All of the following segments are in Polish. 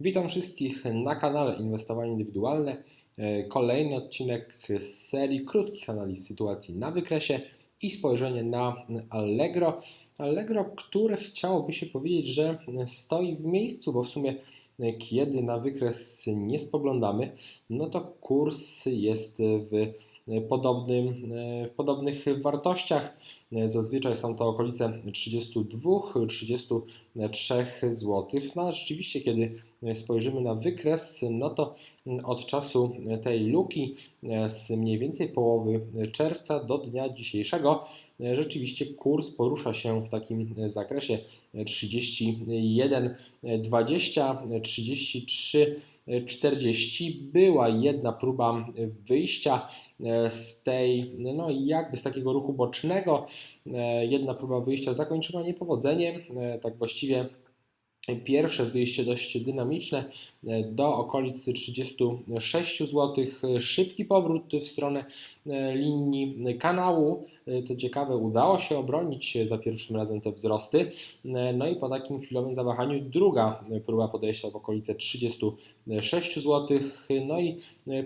Witam wszystkich na kanale Inwestowanie Indywidualne. E, Kolejny odcinek z serii krótkich analiz sytuacji na wykresie i spojrzenie na Allegro. Allegro, które chciałoby się powiedzieć, że stoi w miejscu, bo w sumie e, kiedy na wykres nie spoglądamy, no to kurs jest w podobnym, w podobnych wartościach. Zazwyczaj są to okolice 32-33 zł. No rzeczywiście, kiedy spojrzymy na wykres, no to od czasu tej luki z mniej więcej połowy czerwca do dnia dzisiejszego rzeczywiście kurs porusza się w takim zakresie. 31, 20, 33 40 była jedna próba wyjścia e, z tej, no jakby z takiego ruchu bocznego, e, jedna próba wyjścia zakończona niepowodzeniem, e, tak właściwie Pierwsze wyjście dość dynamiczne e, do okolic 36 zł. Szybki powrót w stronę e, linii kanału. E, co ciekawe, udało się obronić za pierwszym razem te wzrosty. No i po takim chwilowym zawahaniu druga próba podejścia w okolice 36 zł. No i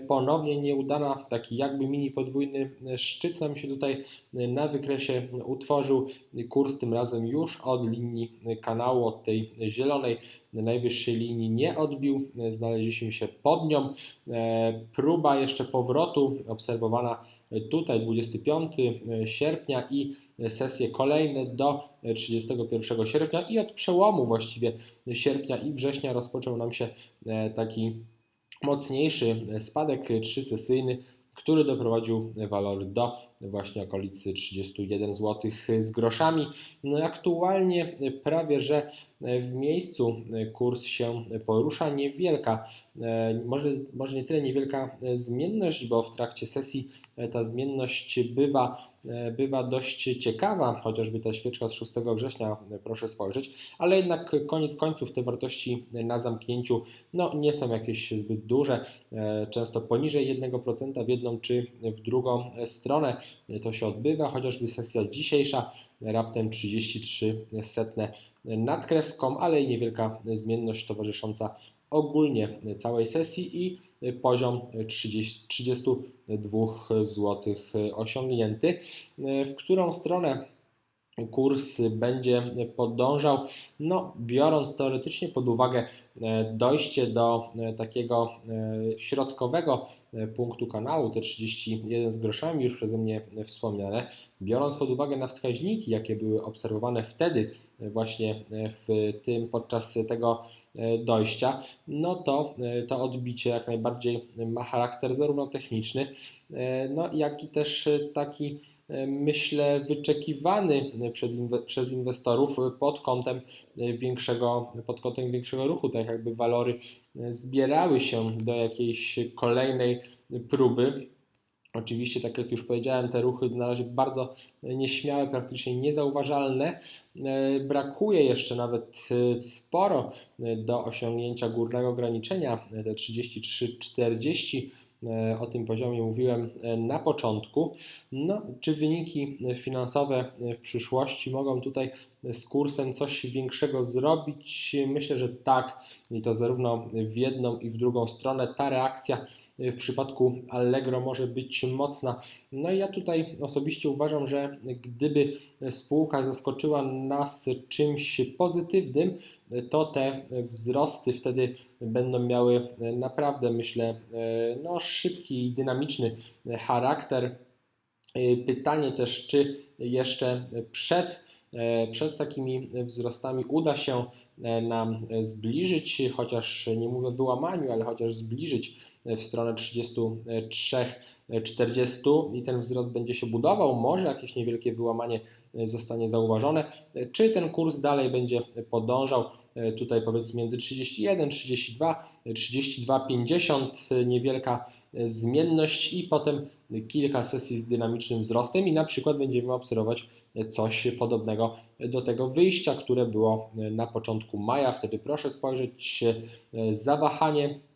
ponownie nieudana, taki jakby mini podwójny szczyt nam się tutaj na wykresie utworzył. Kurs tym razem już od linii kanału, od tej zielonej zielonej najwyższej linii nie odbił, znaleźliśmy się pod nią. E, próba jeszcze powrotu obserwowana tutaj 25 sierpnia i sesje kolejne do 31 sierpnia i od przełomu właściwie sierpnia i września rozpoczął nam się e, taki mocniejszy spadek trzysesyjny, który doprowadził walory do właśnie okolicy 31 zł z groszami. No aktualnie prawie że w miejscu kurs się porusza. Niewielka, może, może nie tyle niewielka zmienność, bo w trakcie sesji ta zmienność bywa, bywa dość ciekawa, chociażby ta świeczka z 6 września, proszę spojrzeć, ale jednak koniec końców te wartości na zamknięciu no, nie są jakieś zbyt duże, często poniżej 1% w jedną czy w drugą stronę to się odbywa, chociażby sesja dzisiejsza raptem 33 setne nad kreską, ale i niewielka zmienność towarzysząca ogólnie całej sesji i poziom 30, 32 zł osiągnięty. W którą stronę kurs będzie podążał, no, biorąc teoretycznie pod uwagę e, dojście do e, takiego e, środkowego punktu kanału, te 31 z groszami już przeze mnie wspomniane, biorąc pod uwagę na wskaźniki, jakie były obserwowane wtedy właśnie w tym podczas tego dojścia, no to to odbicie jak najbardziej ma charakter zarówno techniczny, no jak i też taki myślę, wyczekiwany przez inwestorów pod kątem większego, pod kątem większego ruchu, tak jakby walory zbierały się do jakiejś kolejnej próby. Oczywiście, tak jak już powiedziałem, te ruchy na razie bardzo nieśmiałe, praktycznie niezauważalne. Brakuje jeszcze nawet sporo do osiągnięcia górnego ograniczenia, te 33-40 E, o tym poziomie mówiłem e, na początku. No, czy wyniki finansowe w przyszłości mogą tutaj z kursem coś większego zrobić? Myślę, że tak i to zarówno w jedną i w drugą stronę. Ta reakcja w przypadku Allegro może być mocna. No i ja tutaj osobiście uważam, że gdyby spółka zaskoczyła nas czymś pozytywnym, to te wzrosty wtedy będą miały naprawdę, myślę, no, szybki i dynamiczny charakter. Pytanie też, czy jeszcze przed przed takimi wzrostami uda się nam zbliżyć, chociaż nie mówię o wyłamaniu, ale chociaż zbliżyć w stronę 33-40 i ten wzrost będzie się budował, może jakieś niewielkie wyłamanie zostanie zauważone, czy ten kurs dalej będzie podążał? Tutaj powiedzmy między 31, 32, 32, 50, niewielka zmienność i potem kilka sesji z dynamicznym wzrostem i na przykład będziemy obserwować coś podobnego do tego wyjścia, które było na początku maja. Wtedy proszę spojrzeć zawahanie E,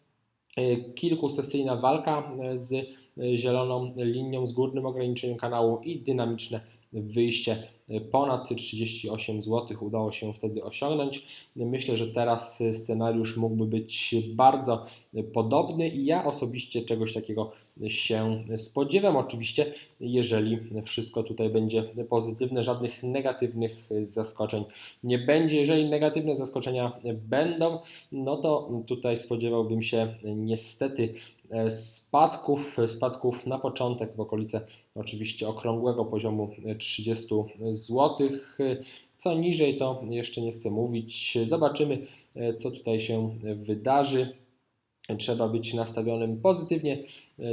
kilkusesyjna walka e, z zieloną linią, z górnym ograniczeniem kanału i dynamiczne wyjście ponad 38 zł udało się wtedy osiągnąć. Myślę, że teraz scenariusz mógłby być bardzo podobny i ja osobiście czegoś takiego się spodziewam. Oczywiście, jeżeli wszystko tutaj będzie pozytywne, żadnych negatywnych zaskoczeń nie będzie. Jeżeli negatywne zaskoczenia będą, no to tutaj spodziewałbym się niestety spadków, spadków na początek w okolice oczywiście okrągłego poziomu 30 zł. Co niżej to jeszcze nie chcę mówić. Zobaczymy, co tutaj się wydarzy. Trzeba być nastawionym pozytywnie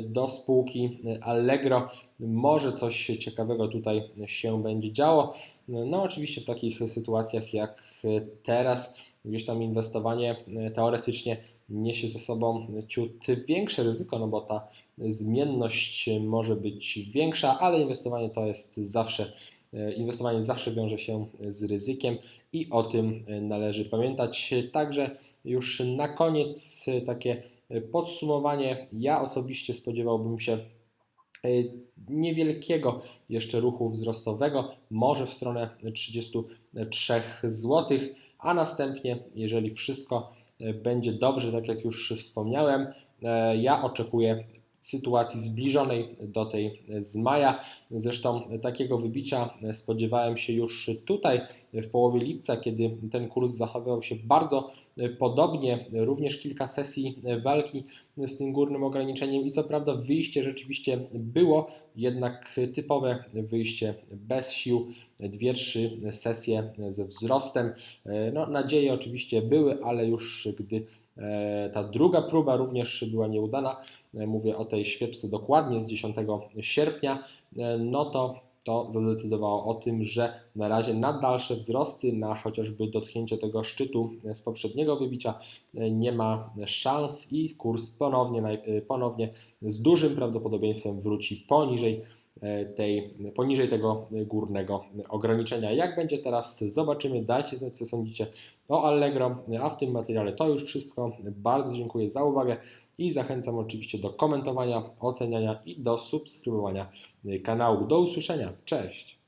do spółki Allegro. Może coś ciekawego tutaj się będzie działo. No, oczywiście w takich sytuacjach jak teraz, gdzieś tam inwestowanie teoretycznie niesie ze sobą ciut większe ryzyko, no bo ta zmienność może być większa, ale inwestowanie to jest zawsze Inwestowanie zawsze wiąże się z ryzykiem i o tym należy pamiętać. Także już na koniec takie podsumowanie. Ja osobiście spodziewałbym się niewielkiego jeszcze ruchu wzrostowego, może w stronę 33 zł, a następnie, jeżeli wszystko będzie dobrze, tak jak już wspomniałem. E, ja oczekuję sytuacji zbliżonej do tej z maja. Zresztą takiego wybicia spodziewałem się już tutaj w połowie lipca, kiedy ten kurs zachowywał się bardzo podobnie, również kilka sesji walki z tym górnym ograniczeniem i co prawda wyjście rzeczywiście było, jednak typowe wyjście bez sił, dwie, trzy sesje ze wzrostem. No, nadzieje oczywiście były, ale już gdy E, ta druga próba również była nieudana. E, mówię o tej świeczce dokładnie z 10 sierpnia. E, no to to zadecydowało o tym, że na razie na dalsze wzrosty, na chociażby dotknięcie tego szczytu z poprzedniego wybicia nie ma szans i kurs ponownie, ponownie z dużym prawdopodobieństwem wróci poniżej E, tej, poniżej tego górnego ograniczenia. Jak będzie teraz, zobaczymy. Dajcie znać, co sądzicie o Allegro. A w tym materiale to już wszystko. Bardzo dziękuję za uwagę i zachęcam oczywiście do komentowania, oceniania i do subskrybowania kanału. Do usłyszenia. Cześć!